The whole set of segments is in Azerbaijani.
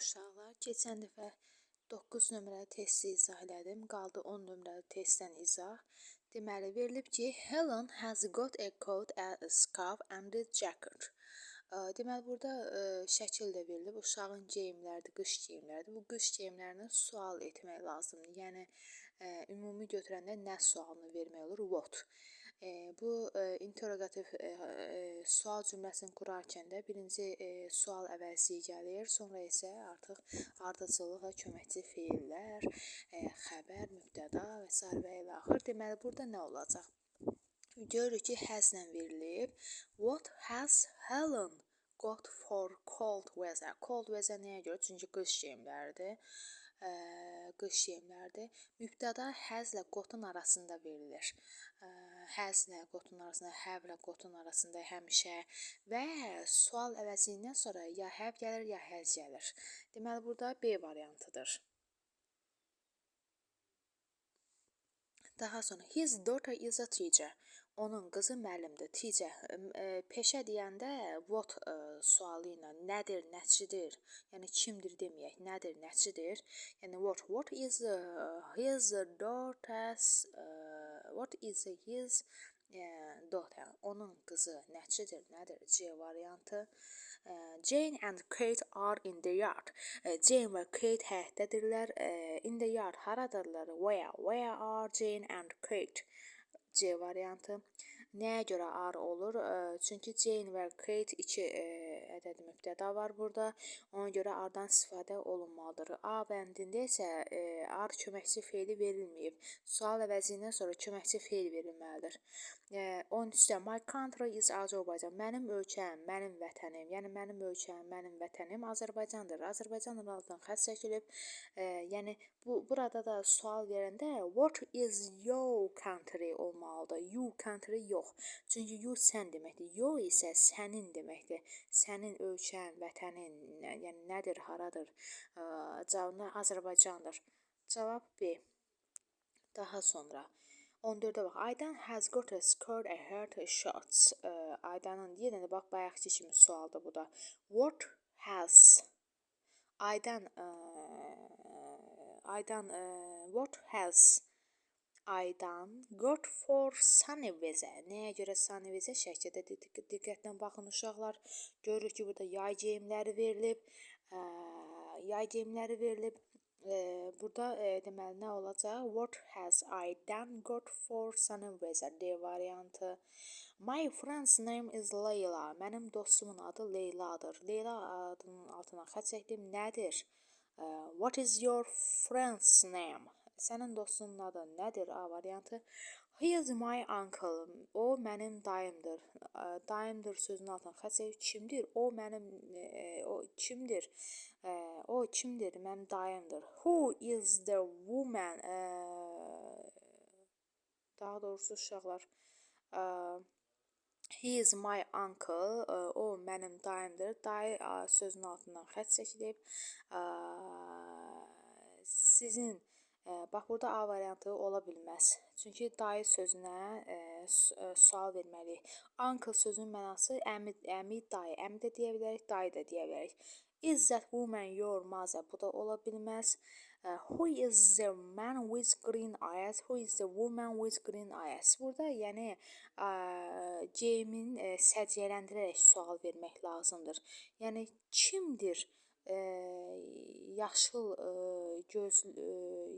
uşaqlar. Keçən dəfə 9 nömrəli testi izah elədim. Qaldı 10 nömrəli testdən izah. Deməli, verilib ki, Helen has got a coat, a scarf and a jacket. Deməli, burada ə, şəkil də verilib. Uşağın geyimləridir, qış geyimləridir. Bu qış geyimlərini sual etmək lazımdır. Yəni ə, ümumi götürəndə nə sualını vermək olur? What. Bu interrogativ e, sual cümləsini qurarkən də birinci sual əvəzliyi gəlir, sonra isə artıq ardıcıllıq və köməkçi feillər, xəbər, mübtəda və s. və ilə axır. Deməli, burada nə olacaq? Görürük ki, has-la verilib. What has Helen got for cold weather? Cold weather nəyə görə? Çünki qış geyimləridir ə, qış geyimləridir. Mübtəda has-lə got-un arasında verilir. Ə, həzlə qotun arasında, həvlə qotun arasında həmişə və sual əvəzindən sonra ya həv gəlir, ya həz gəlir. Deməli burada B variantıdır. Daha sonra his daughter is a teacher. Onun qızı müəllimdir. Teacher peşə deyəndə what ə, sualı ilə nədir, nəçidir? Yəni kimdir deməyək, nədir, nəçidir? Yəni what what is uh, his daughter's uh, what is his daughter? Onun qızı nəçidir, nədir? C variantı. Jane and Kate are in the yard. Jane və Kate həyətdədirlər. In the yard haradırlar? Where? Where are Jane and Kate? C variantı. Nəyə görə are olur? Çünki Jane və Kate iki ədəd mübtəda var burada. Ona görə ardan istifadə olunmalıdır. A bəndində isə are köməkçi feili verilməyib. Sual əvəzindən sonra köməkçi feil verilməlidir. 13-də My country is Azərbaycan. Mənim ölkəm, mənim vətənim. Yəni mənim ölkəm, mənim vətənim Azərbaycandır. Azərbaycanın altından xətt çəkilib. Yəni bu burada da sual verəndə what is your country olmalıdır. You country yox. Çünki you sən deməkdir. Yo isə sənin deməkdir. Sənin ölkən, vətənin, yəni nədir, haradır? Cavabı Azərbaycandır. Cavab B. Daha sonra 14-də bax. Aydan has got a skirt, a hat, a shorts. Aydanın yenə də bax bayaqki kimi sualdır bu da. What has Aydan ə, Aydan ə, what has Aydan got for sunny weather. Nəyə görə sunny weather? Şəkildə diqqətlə baxın uşaqlar. Görürük ki, burada yay geyimləri verilib. Ə, yay geyimləri verilib. E, burada e, deməli nə olacaq? What has I done got for sunny weather? D variantı. My friend's name is Layla. Mənim dostumun adı Leyladır. Leyla adının altına xətt çəkdim. Nədir? What is your friend's name? Sənin dostunun adı nədir? A variantı. He is my uncle. O mənim dayımdır. Dayımdır sözünün altına xətt çəkib kimdir? O mənim e, o kimdir? E, o kimdir? Mənim dayımdır. Who is the woman? E, daha doğrusu uşaqlar e, He is my uncle. O mənim dayımdır. Dayı sözünün altından xətt çəkilib. Sizin Bax burada A variantı ola bilməz. Çünki dayı sözünə ə, sual verməliyik. Uncle sözünün mənası əmi, əmi, dayı. Əmi də deyə bilərik, dayı da deyə bilərik. Is that woman your mother? Bu da ola bilməz. Who is the man with green eyes? Who is the woman with green eyes? Burada yəni ə, səciyyələndirərək sual vermək lazımdır. Yəni kimdir? Yaşıl ə,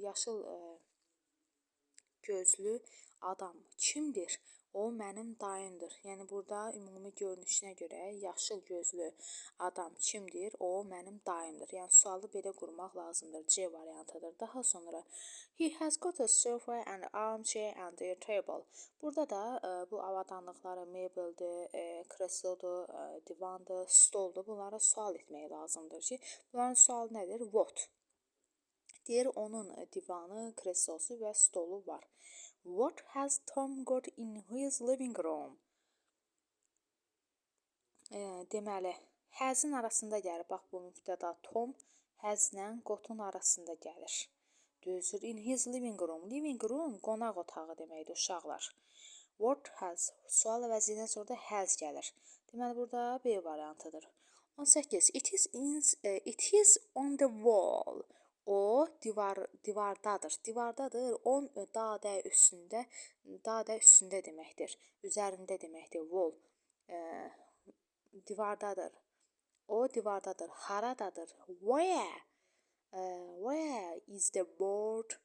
yaşıl gözlü adam kimdir? O mənim dayımdır. Yəni burada ümumi görünüşünə görə yaşıl gözlü adam kimdir? O mənim dayımdır. Yəni sualı belə qurmaq lazımdır. C variantıdır. Daha sonra he has got a sofa and armchair and a table. Burada da ə, bu avadanlıqları mebeldir, ə, kreslodur, ə, divandır, stoldur. Bunlara sual etmək lazımdır ki, bunların sualı nədir? What. Deyir onun divanı, kreslosu və stolu var. What has Tom got in his living room? E, deməli, has-in arasında gəlir. Bax bu mübtəda Tom has-lə got-un arasında gəlir. Düzdür. In his living room. Living room qonaq otağı deməkdir uşaqlar. What has sual əvəzindən sonra da has gəlir. Deməli burada B variantıdır. 18. It is in e, it is on the wall. O divar divardadır. Divardadır. On e, dadə üstündə dadə üstündə deməkdir. Üzərində deməkdir. Wall. E, divardadır. O divardadır. Haradadır? Where? E, where is the board?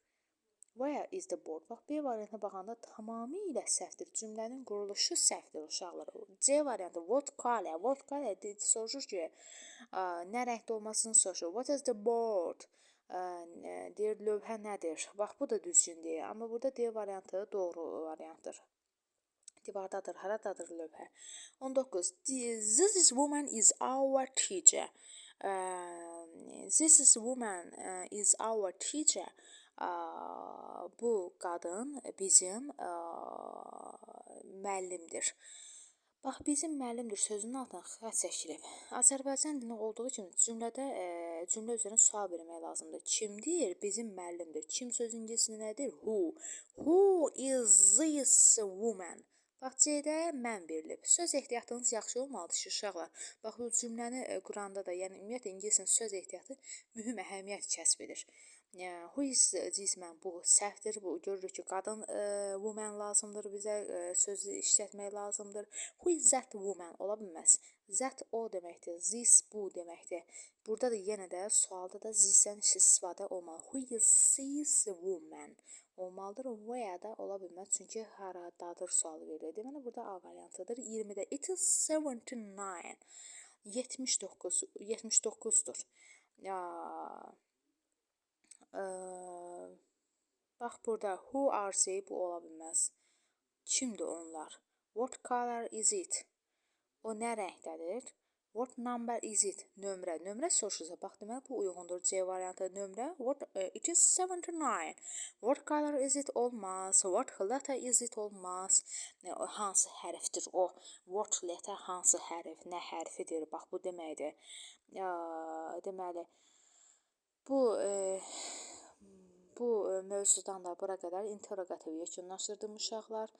Where is the board? Bax, B variantına baxanda tamamilə səhvdir. Cümlənin quruluşu səhvdir uşaqlar. C variantı what color? What color soruşur ki, ə, nə rəngdə olmasını soruşur. What is the board? Ə, deyir lövhə nədir? Bax, bu da düzgün deyil. Amma burada D variantı doğru variantdır. Divardadır, haradadır lövhə. 19. This woman is our teacher. Uh, this woman uh, is our teacher. bu qadın bizim müəllimdir. Bax, bizim müəllimdir sözünün altına xətt çəkilib. Azərbaycan dilində olduğu kimi cümlədə cümlə üzərində sual vermək lazımdır. Kimdir? Bizim müəllimdir. Kim sözü ingiliscə nədir? Who. Who is this woman? Bax, C-də mən verilib. Söz ehtiyatınız yaxşı olmalıdır uşaqlar. Bax, bu cümləni quranda da, yəni ümumiyyətlə ingiliscə söz ehtiyatı mühüm əhəmiyyət kəsb edir. Who is cismən bu səhvdir. Bu görürük ki, qadın ə, woman lazımdır bizə, ə, sözü işlətmək lazımdır. Who is that woman ola bilməz. That o deməkdir. This bu deməkdir. Burada da yenə də sualda da this-dən istifadə olmalı. Who is this woman olmalıdır. Where da ola bilməz çünki haradadır sualı verilir. Deməli burada A variantıdır. 20-də it is 79. 79 79-dur. Ya bax burada who are say bu ola bilməz. Kimdir onlar? What color is it? O nə rəngdədir? What number is it? Nömrə. Nömrə soruşursa, bax deməli bu uyğundur. C variantı nömrə. What uh, it is 79. What color is it? Olmaz. What letter is it? Olmaz. Hansı hərfdir o? What letter hansı hərf? Nə hərfidir? Bax bu deməkdir. Ya, deməli bu e, bu mövzudan da bura qədər interroqativ yekunlaşdırdım uşaqlar.